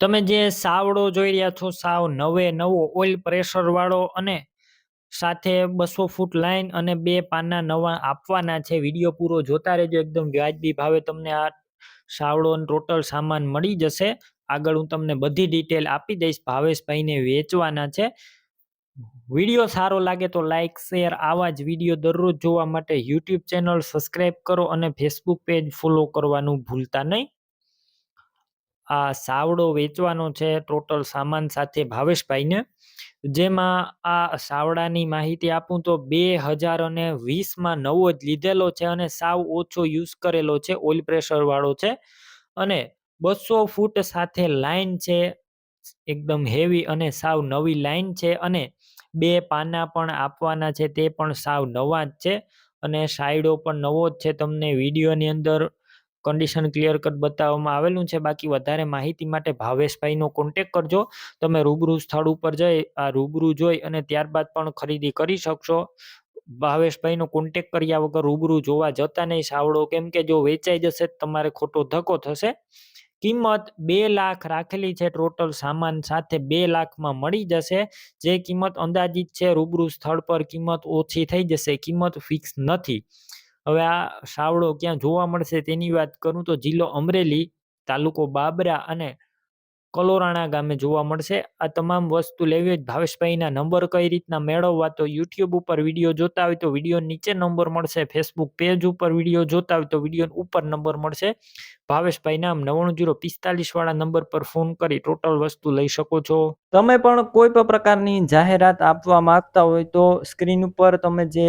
તમે જે સાવડો જોઈ રહ્યા છો, સાવ નવે નવો ઓઇલ પ્રેશર વાળો અને સાથે બસો ફૂટ લાઈન અને બે પાના નવા આપવાના છે. વીડિયો પૂરો જોતા રહેજો. એકદમ વ્યાજબી ભાવે તમને આ સાવડો ટોટલ સામાન મળી જશે. આગળ હું તમને બધી ડિટેલ આપી દઈશ. ભાવેશભાઈને વેચવાના છે. વીડિયો સારો લાગે તો લાઇક શેર આવા જ વીડિયો દરરોજ જોવા માટે યુટ્યુબ ચેનલ સબસ્ક્રાઈબ કરો અને ફેસબુક પેજ ફોલો કરવાનું ભૂલતા નહીં. આ સાવડો વેચવાનો છે ટોટલ સામાન સાથે ભાવેશભાઈને. જેમાં આ સાવડાની માહિતી આપું તો બે હજાર અને વીસમાં નવો જ લીધેલો છે અને સાવ ઓછો યુઝ કરેલો છે ઓઇલ પ્રેશર વાળો છે. અને બસો ફૂટ સાથે લાઇન છે, એકદમ હેવી અને સાવ નવી લાઈન છે અને બે પાના પણ આપવાના છે, તે પણ સાવ નવા જ છે. અને સાઈડો પણ નવો જ છે, તમને વિડીયોની અંદર કન્ડિશન ક્લિયર કટ બતાવવામાં આવેલું છે. બાકી વધારે માહિતી માટે ભાવેશભાઈનો કોન્ટેક કરજો. તમે રૂબરૂ સ્થળ ઉપર જઈ, આ રૂબરૂ જોઈ અને ત્યારબાદ પણ ખરીદી કરી શકશો. ભાવેશભાઈનો કોન્ટેક કર્યા વગર રૂબરૂ જોવા જતા નહીં. સાવડો કેમ કે જો વેચાઈ જશે તમારે ખોટો ધક્કો થશે. કિંમત બે લાખ રાખેલી છે. ટોટલ સામાન સાથે બે લાખમાં મળી જશે. જે કિંમત અંદાજિત છે, રૂબરૂ સ્થળ પર કિંમત ઓછી થઈ જશે. કિંમત ફિક્સ નથી. હવે આ સાવડો ક્યાં જોવા મળશે તેની વાત કરું તો જિલ્લો અમરેલી, તાલુકો બાબરા અને કલોરાણા ગામે જોવા મળશે. આ તમામ વસ્તુ લેવી હોય ભાવેશભાઈના નંબર કઈ રીતના મેળવવા તો યુટ્યુબ ઉપર વીડિયો જોતા હોય તો વીડિયો નીચે નંબર મળશે. ફેસબુક પેજ ઉપર વીડિયો જોતા હોય તો વીડિયો ઉપર નંબર મળશે. ભાવેશભાઈ નામ નવ્વાણું જીરો પિસ્તાલીસ વાળા નંબર પર ફોન કરી ટોટલ વસ્તુ લઈ શકો છો. તમે પણ કોઈ પણ પ્રકારની જાહેરાત આપવા માંગતા હોય તો સ્ક્રીન ઉપર તમે જે